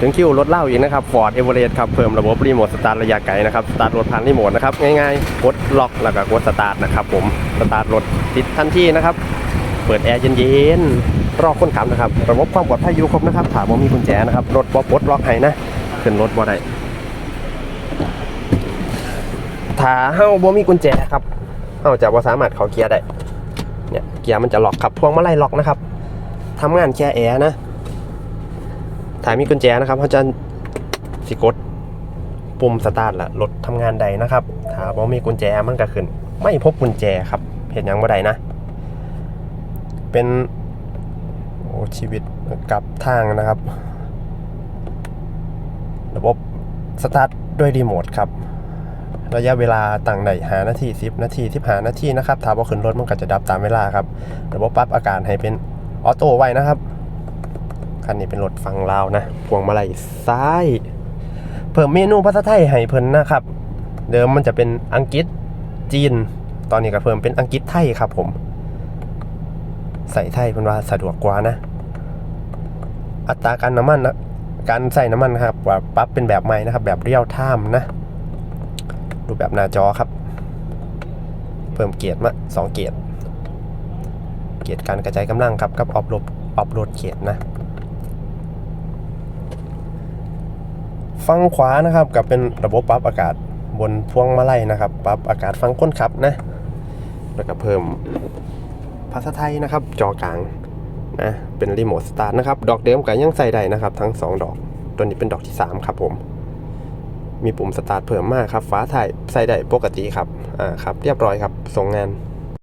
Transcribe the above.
ถึงคิวรถเล่าอีกนะครับ Ford e v e r e s t ครับ เพิ่มระบบรีโมทสตาร์ทระยะไกลนะครับ สตาร์ทรถผ่านรีโมทนะครับ ง่ายๆกดล็อกแล้วก็กดสตาร์ทนะครับผม สตาร์ทรถติดทันทีนะครับ เปิดแอร์เย็นๆ รอคนขับนะครับ ระบบความปลอดภัยอยู่ครบนะครับ ถามว่ามีกุญแจนะครับ รถบ่ปลดล็อกให้นะ ขึ้นรถบ่ได้ถ้าเฮาบ่มีกุญแจครับเฮาจะบ่สามารถเข้าเกียร์ได้ เนี่ย เกียร์มันจะล็อกครับ พวงมาลัยล็อกนะครับทำงานแค่แอร์นะ ถ้ามีกุญแจนะครับเขาจะสิกดปุ่มสตาร์ทละรถทำงานใดนะครับถ้าบ่มีกุญแจมันก็ขึ้น ไม่พบกุญแจครับเห็นยังบ่ได้นะ เป็นโอ้ชีวิตกลับทางนะครับ ระบบสตาร์ทด้วยรีโมทครับระยะเวลาต่างใดหานาที10 นาที15นาทีนะครับถ้าบ่ขึ้นรถมันก็จะดับตามเวลาครับ ระบบปรับอาการให้เป็นออโต้ไว้นะครับ คันนี้เป็นรถฟังลาวนะพวงมาลัยซ้าย เพิ่มเมนูภาษาไทยให้เพิ่นนะครับ เดิมมันจะเป็นอังกฤษจีน ตอนนี้ก็เพิ่มเป็นอังกฤษไทยครับผม ใส่ไทยเพิ่นว่าสะดวกกว่านะ อัตราการน้ำมันนะการใส่น้ำมันครับว่าปรับเป็นแบบใหม่นะครับ แบบเรียลไทม์นะรูแบบหน้าจอครับ เพิ่มเกียร์มาสองเกียร์เกียร์การกระจายกำลังครับกับออฟโหลดออฟโหลดเกียร์นะ ฝั่งขวานะครับกับเป็นระบบปรับอากาศบนพวงมาลัยนะครับ ปรับอากาศฝั่งก้นขับนะ แล้วก็เพิ่มภาษาไทยนะครับ จอกลางนะเป็นรีโมทสตาร์ทนะครับ ดอกเดิมก็ยังใส่ได้นะครับ ทั้ง 2 ดอก ตัวนี้เป็นดอกที่ 3 ครับผม มีปุ่มสตาร์ทเพิ่มมากครับ ฟ้าถ่ายใส่ได้ปกติครับอ่าครับ เรียบร้อยครับส่งงาน